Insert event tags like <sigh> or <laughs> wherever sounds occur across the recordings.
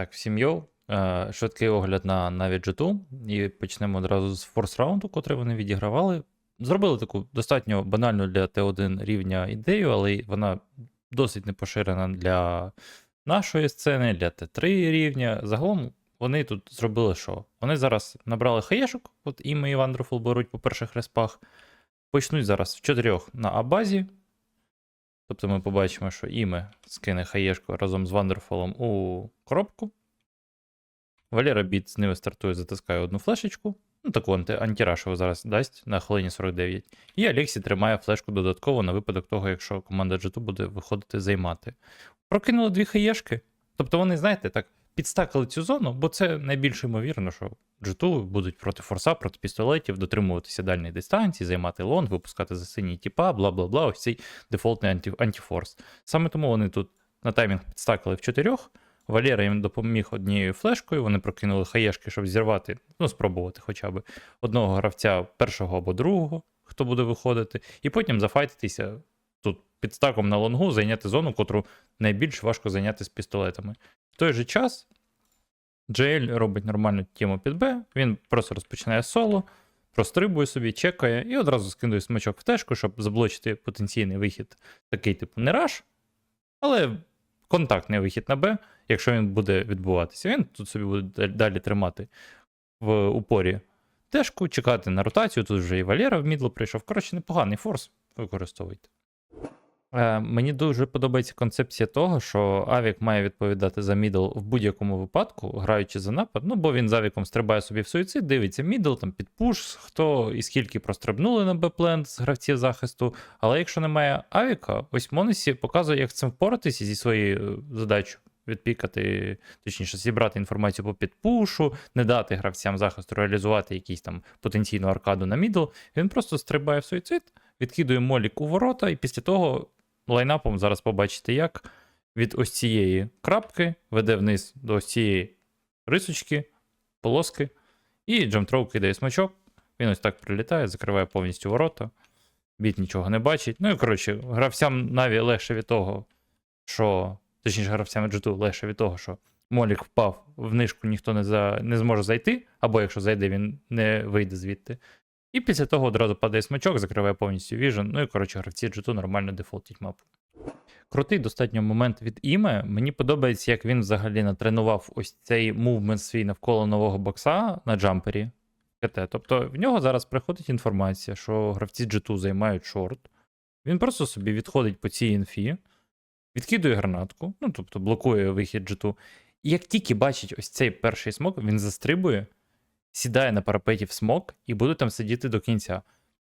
Так, всім йоу. Е, Швидкий огляд на навіть G2. І почнемо одразу з форс раунду, котрий вони відігравали. Зробили таку достатньо банальну для Т1 рівня ідею, але вона досить непоширена для нашої сцени, для Т3 рівня. Загалом вони тут зробили що? Вони зараз набрали хаєшок, от Іме і Wonderful беруть по перших респах. Почнуть зараз в чотирьох на А-базі. Тобто ми побачимо, що Іме скине хаєшку разом з Вандерфолом у коробку. Валера Біт з ними стартує, затискає одну флешечку. Ну, таку анти- зараз дасть на хвилині 49. І Алексі тримає флешку додатково на випадок того, якщо команда G2 буде виходити займати. Прокинули дві хаєшки. Тобто вони, знаєте, так підстакали цю зону, бо це найбільш ймовірно, що G2 будуть проти форса, проти пістолетів, дотримуватися дальньої дистанції, займати лонг, випускати за синій тіпа, бла бла бла. Ось цей дефолтний анті, антифорс. Саме тому вони тут на таймінг підстакали в чотирьох. Валера їм допоміг однією флешкою. Вони прокинули хаєшки, щоб зірвати, ну, спробувати хоча б одного гравця першого або другого, хто буде виходити, і потім зафайтитися тут під стаком на лонгу, зайняти зону, котру найбільш важко зайняти з пістолетами. Той же час JL робить нормальну тему під Б, він просто розпочинає соло, прострибує собі, чекає і одразу скидує смачок в тежку, щоб заблочити потенційний вихід, такий типу не раш, але контактний вихід на Б, якщо він буде відбуватися. Він тут собі буде далі тримати в упорі тежку, чекати на ротацію. Тут вже і Валера в мідло прийшов. Коротше, непоганий форс. Використовуйте. Е, мені дуже подобається концепція того, що Авік має відповідати за мідл в будь-якому випадку, граючи за напад. Ну, бо він з Авіком стрибає собі в суїцид, дивиться мідл, там під пуш, хто і скільки прострибнули на Б-плен з гравців захисту. Але якщо немає Авіка, ось Монесі показує, як цим впоратися зі своєю е, задачею. Відпікати, точніше, зібрати інформацію по підпушу, не дати гравцям захисту реалізувати якийсь там потенційну аркаду на мідл. Він просто стрибає в суїцид, відкидує молік у ворота, і після того лайнапом зараз побачите, як від ось цієї крапки веде вниз до ось цієї рисочки, полоски, і джамтроу кидає смачок. Він ось так прилітає, закриває повністю ворота. Біт нічого не бачить. Ну і коротше, гравцям Наві легше від того, що. Точніше, гравцям G2 легше від того, що Молік впав в нишку, ніхто не за... не зможе зайти, або якщо зайде, він не вийде звідти. І після того одразу падає смачок, закриває повністю віжен. Ну і коротше, гравці G2 нормально дефолтять мапу. Крутий достатньо момент від Іме. Мені подобається, як він взагалі натренував ось цей мувмент свій навколо нового бокса на джампері КТ. Тобто в нього зараз приходить інформація, що гравці G2 займають шорт. Він просто собі відходить по цій інфі, відкидує гранатку, ну тобто блокує вихід G2. І як тільки бачить ось цей перший смок, він застрибує, сідає на парапеті в смок і буде там сидіти до кінця.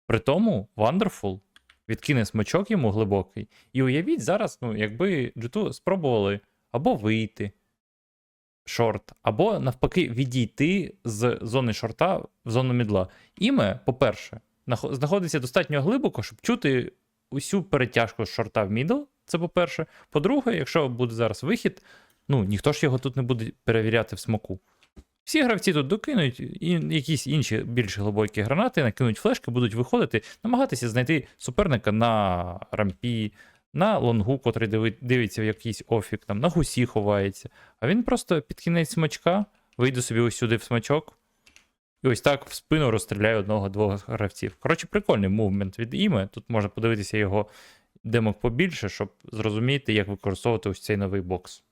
При тому Wonderful відкине смачок йому глибокий. І уявіть зараз, ну, якби G2 спробували або вийти шорт, або навпаки відійти з зони шорта в зону мідла. Іме, по-перше, знаходиться достатньо глибоко, щоб чути усю перетяжку з шорта в мідл. Це по-перше. По-друге, якщо буде зараз вихід, ну ніхто ж його тут не буде перевіряти в смоку. Всі гравці тут докинуть і якісь інші більш глибокі гранати, накинуть флешки, будуть виходити, намагатися знайти суперника на рампі, на лонгу, котрий дивиться в якийсь офік, там, на гусі ховається. А він просто під кінець смачка вийде собі ось сюди в смачок. І ось так в спину розстріляє одного-двох гравців. Коротше, прикольний мувмент від іме. Тут можна подивитися його демок побільше, щоб зрозуміти, як використовувати ось цей новий бокс.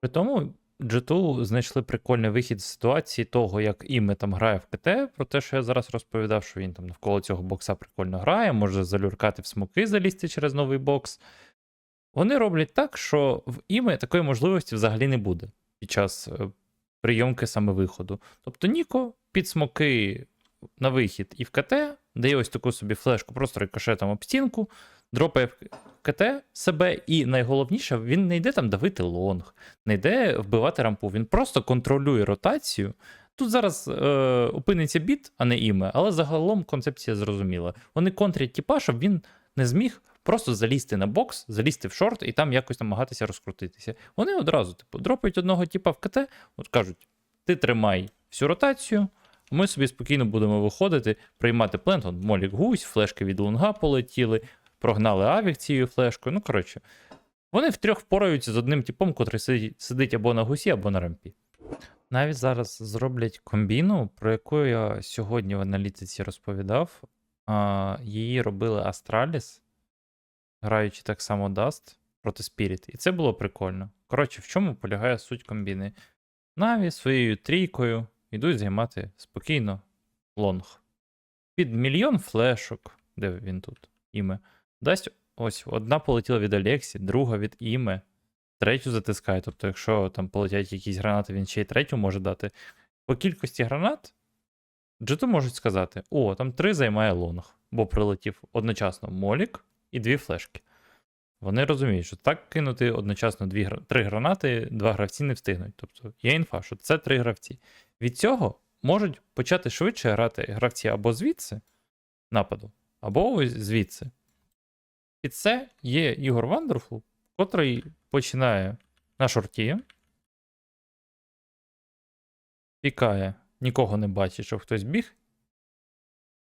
При тому G2 знайшли прикольний вихід з ситуації того, як іме там грає в КТ, про те, що я зараз розповідав, що він там навколо цього бокса прикольно грає, може залюркати в смоки, залізти через новий бокс. Вони роблять так, що в іме такої можливості взагалі не буде під час е, прийомки саме виходу. Тобто Ніко під смоки на вихід і в КТ дає ось таку собі флешку просто рикошетом об стінку, дропає в КТ себе, і найголовніше, він не йде там давити лонг, не йде вбивати рампу. Він просто контролює ротацію. Тут зараз е, опиниться біт, а не іме, але загалом концепція зрозуміла. Вони контрять тіпа, щоб він не зміг просто залізти на бокс, залізти в шорт і там якось намагатися розкрутитися. Вони одразу, типу, дропають одного тіпа в КТ, от кажуть: ти тримай всю ротацію, ми собі спокійно будемо виходити, приймати плент, Молік гусь, флешки від лунга полетіли, прогнали авік цією флешкою. Ну, коротше, Вони втрьох впораються з одним типом, котрий сидить, сидить або на гусі, або на рампі. Навіть зараз зроблять комбіну, про яку я сьогодні в аналітиці розповідав. А, її робили Astralis, граючи так само Dust проти Spirit. І це було прикольно. Коротше, в чому полягає суть комбіни? Наві своєю трійкою йдуть займати спокійно лонг. Під мільйон флешок, де він тут? Іме. Дасть ось одна полетіла від Алексі, друга від Іме, третю затискає. Тобто, якщо там полетять якісь гранати, він ще й третю може дати. По кількості гранат джету можуть сказати: о, там три займає лонг, бо прилетів одночасно молік і дві флешки. Вони розуміють, що так кинути одночасно дві, три гранати, два гравці не встигнуть. Тобто є інфа, що це три гравці. Від цього можуть почати швидше грати гравці або звідси нападу, або ось звідси. Під це є Ігор Вандерфул, котрий починає на шорті, пікає, нікого не бачить, щоб хтось біг,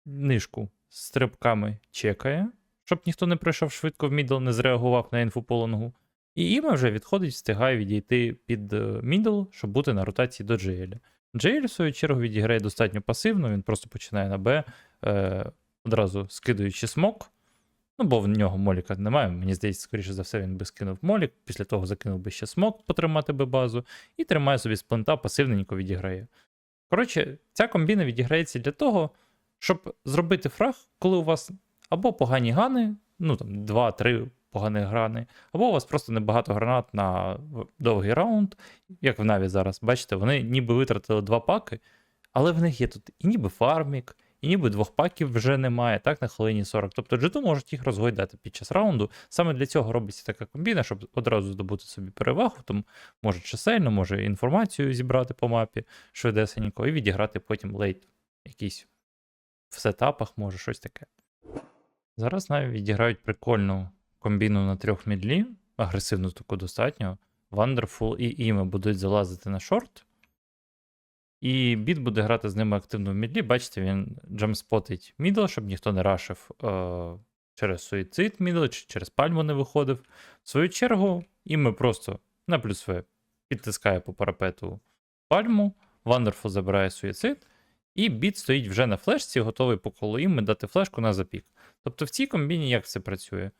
нишку з стрибками чекає, щоб ніхто не прийшов швидко в мідл, не зреагував на інфу по лонгу. І Іма вже відходить, встигає відійти під е, мідл, щоб бути на ротації до Джеєля. Джейль, в свою чергу, відіграє достатньо пасивно, він просто починає на Б, е, одразу скидуючи смок. Ну, бо в нього моліка немає. Мені здається, скоріше за все, він би скинув молік, після того закинув би ще смок, потримати би базу, і тримає собі сплента, пасивненько відіграє. Коротше, ця комбіна відіграється для того, щоб зробити фраг, коли у вас або погані гани, ну там 2-3 поганих грани, або у вас просто небагато гранат на довгий раунд, як в Наві зараз. Бачите, вони ніби витратили два паки, але в них є тут і ніби фармік, і ніби двох паків вже немає, так, на хвилині 40. Тобто джиту можуть їх розгойдати під час раунду. Саме для цього робиться така комбіна, щоб одразу здобути собі перевагу, там може чисельно, може інформацію зібрати по мапі швидесенько, і відіграти потім лейт якийсь в сетапах, може щось таке. Зараз навіть відіграють прикольну комбіну на трьох мідлі, агресивну таку достатньо. Wonderful і Іме будуть залазити на шорт. І біт буде грати з ними активно в мідлі. Бачите, він джамспотить мідл, щоб ніхто не рашив е- через суїцид мідл чи через пальму не виходив. В свою чергу, Іме просто на плюс В підтискає по парапету пальму, Wonderful забирає суїцид, і біт стоїть вже на флешці, готовий по колу Іме дати флешку на запік. Тобто в цій комбіні як це працює?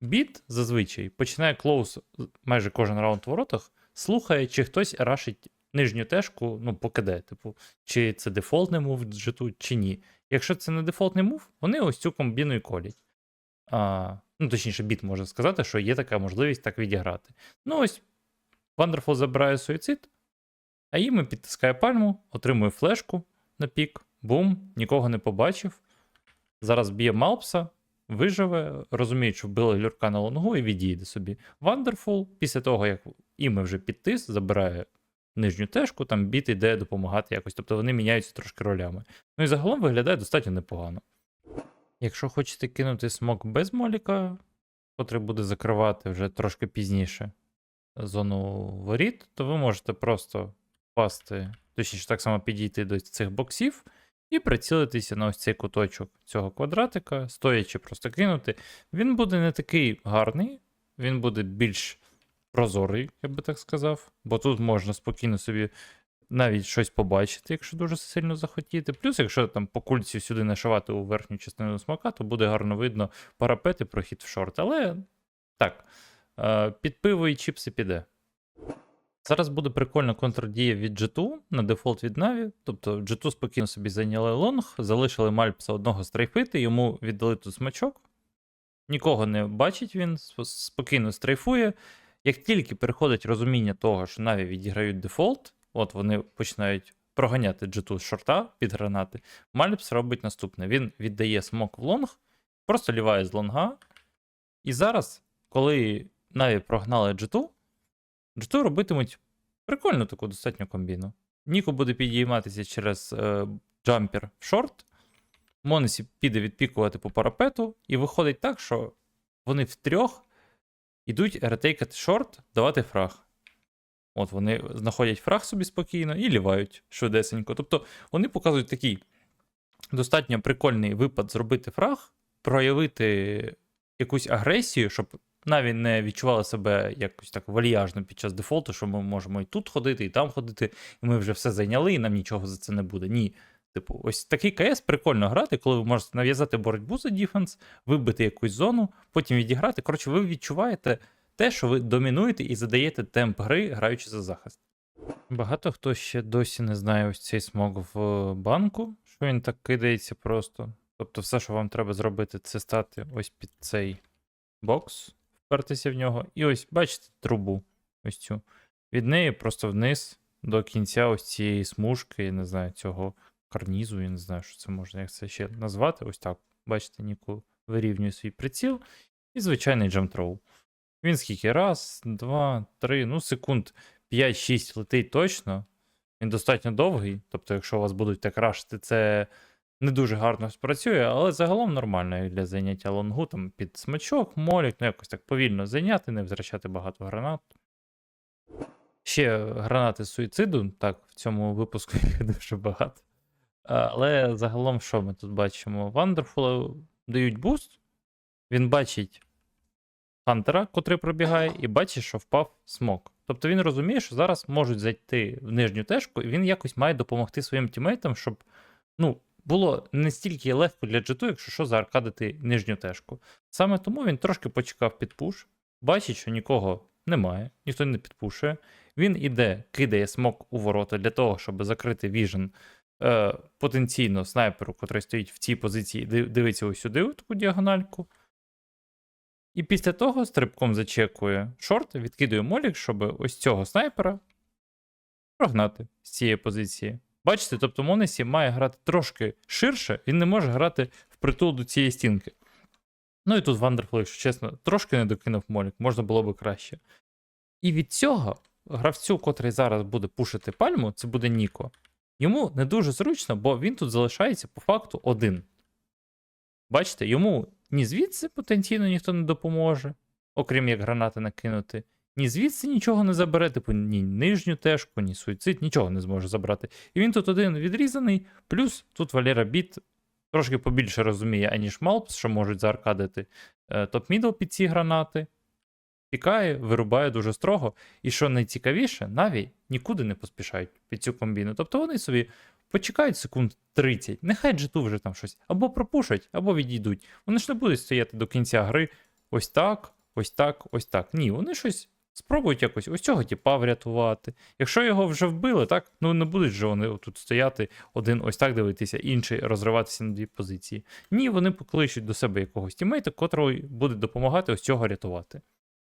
Біт зазвичай починає клоус майже кожен раунд в воротах, слухає, чи хтось рашить нижню тежку, ну, по КД, типу, чи це дефолтний мув джиту, чи ні. Якщо це не дефолтний мув, вони ось цю комбіну і колять. А, ну, точніше, біт може сказати, що є така можливість так відіграти. Ну, ось Wonderful забирає суїцид, а їм підтискає пальму, отримує флешку на пік, бум, нікого не побачив. Зараз б'є Малпса, виживе, розуміє, що вбили люрка на лонгу і відійде собі. Wonderful, після того, як іме вже підтис, забирає нижню тежку, там біт іде допомагати якось. Тобто вони міняються трошки ролями. Ну і загалом виглядає достатньо непогано. Якщо хочете кинути смок без моліка, котрий буде закривати вже трошки пізніше зону воріт, то ви можете просто впасти, точніше, так само підійти до цих боксів і прицілитися на ось цей куточок цього квадратика, стоячи просто кинути. Він буде не такий гарний, він буде більш прозорий, я би так сказав. Бо тут можна спокійно собі навіть щось побачити, якщо дуже сильно захотіти. Плюс, якщо там по кульці сюди нашивати у верхню частину смока, то буде гарно видно парапет і прохід в шорт. Але так, е, під пиво і чіпси піде. Зараз буде прикольна контрдія від G2 на дефолт від Na'Vi. Тобто G2 спокійно собі зайняли лонг, залишили Мальпса одного стрейфити, йому віддали тут смачок. Нікого не бачить він, спокійно стрейфує. Як тільки переходить розуміння того, що Na'Vi відіграють дефолт, от вони починають проганяти G2 з шорта під гранати, Мальпс робить наступне: він віддає смок в лонг, просто ліває з лонга. І зараз, коли Na'Vi прогнали G2, G2 робитимуть прикольну таку достатньо комбіну. Ніко буде підійматися через е, джампер в шорт. Монесі піде відпікувати по парапету, і виходить так, що вони втрьох ідуть ретейкати шорт, давати фраг. От вони знаходять фраг собі спокійно і лівають швидесенько. Тобто вони показують такий достатньо прикольний випад зробити фраг, проявити якусь агресію, щоб навіть не відчували себе якось так вальяжно під час дефолту, що ми можемо і тут ходити, і там ходити, і ми вже все зайняли, і нам нічого за це не буде. Ні. Типу, ось такий КС прикольно грати, коли ви можете нав'язати боротьбу за діфенс, вибити якусь зону, потім відіграти. Коротше, ви відчуваєте те, що ви домінуєте і задаєте темп гри, граючи за захист. Багато хто ще досі не знає ось цей смок в банку, що він так кидається просто. Тобто, все, що вам треба зробити, це стати ось під цей бокс, впертися в нього, і ось бачите трубу. Ось цю. Від неї просто вниз до кінця ось цієї смужки, не знаю, цього карнізу, я не знаю, що це можна, як це ще назвати. Ось так. Бачите, Ніку вирівнює свій приціл. І звичайний джамтроу. Він скільки? Раз, два, три, ну, секунд 5-6 летить точно. Він достатньо довгий. Тобто, якщо вас будуть так рашити, це не дуже гарно спрацює, але загалом нормально для заняття лонгу, там під смачок, молік, ну якось так повільно зайняти, не втрачати багато гранат. Ще гранати суїциду, так, в цьому випуску <laughs> їх дуже багато. А, Але загалом, що ми тут бачимо? Вандерфула дають буст, він бачить Хантера, котрий пробігає, і бачить, що впав смок. Тобто він розуміє, що зараз можуть зайти в нижню тежку, і він якось має допомогти своїм тімейтам, щоб ну, було не стільки легко для джету, якщо що зааркадити нижню тежку. Саме тому він трошки почекав під пуш, бачить, що нікого немає, ніхто не підпушує. Він іде, кидає смок у ворота для того, щоб закрити віжен е, потенційно снайперу, котрий стоїть в цій позиції, дивиться ось сюди, у таку діагональку. І після того стрибком зачекує шорт, відкидує молік, щоб ось цього снайпера прогнати з цієї позиції. Бачите, тобто Монесі має грати трошки ширше, він не може грати впритул до цієї стінки. Ну і тут Вандерфул, якщо чесно, трошки не докинув молік, можна було би краще. І від цього гравцю, котрий зараз буде пушити пальму, це буде Ніко. Йому не дуже зручно, бо він тут залишається по факту один. Бачите, йому ні звідси потенційно ніхто не допоможе, окрім як гранати накинути. Ні звідси нічого не забере, типу ні нижню тежку, ні суїцид, нічого не зможе забрати. І він тут один відрізаний, плюс тут Валера Біт трошки побільше розуміє, аніж Малпс, що можуть зааркадити е, топ-мідл під ці гранати. Пікає, вирубає дуже строго. І що найцікавіше, Наві нікуди не поспішають під цю комбіну. Тобто вони собі почекають секунд 30, нехай джету вже там щось або пропушать, або відійдуть. Вони ж не будуть стояти до кінця гри ось так, ось так, ось так. Ні, вони щось спробують якось ось цього типа врятувати. Якщо його вже вбили, так, ну не будуть же вони тут стояти, один ось так дивитися, інший розриватися на дві позиції. Ні, вони покличуть до себе якогось тімейта, котрий буде допомагати ось цього рятувати.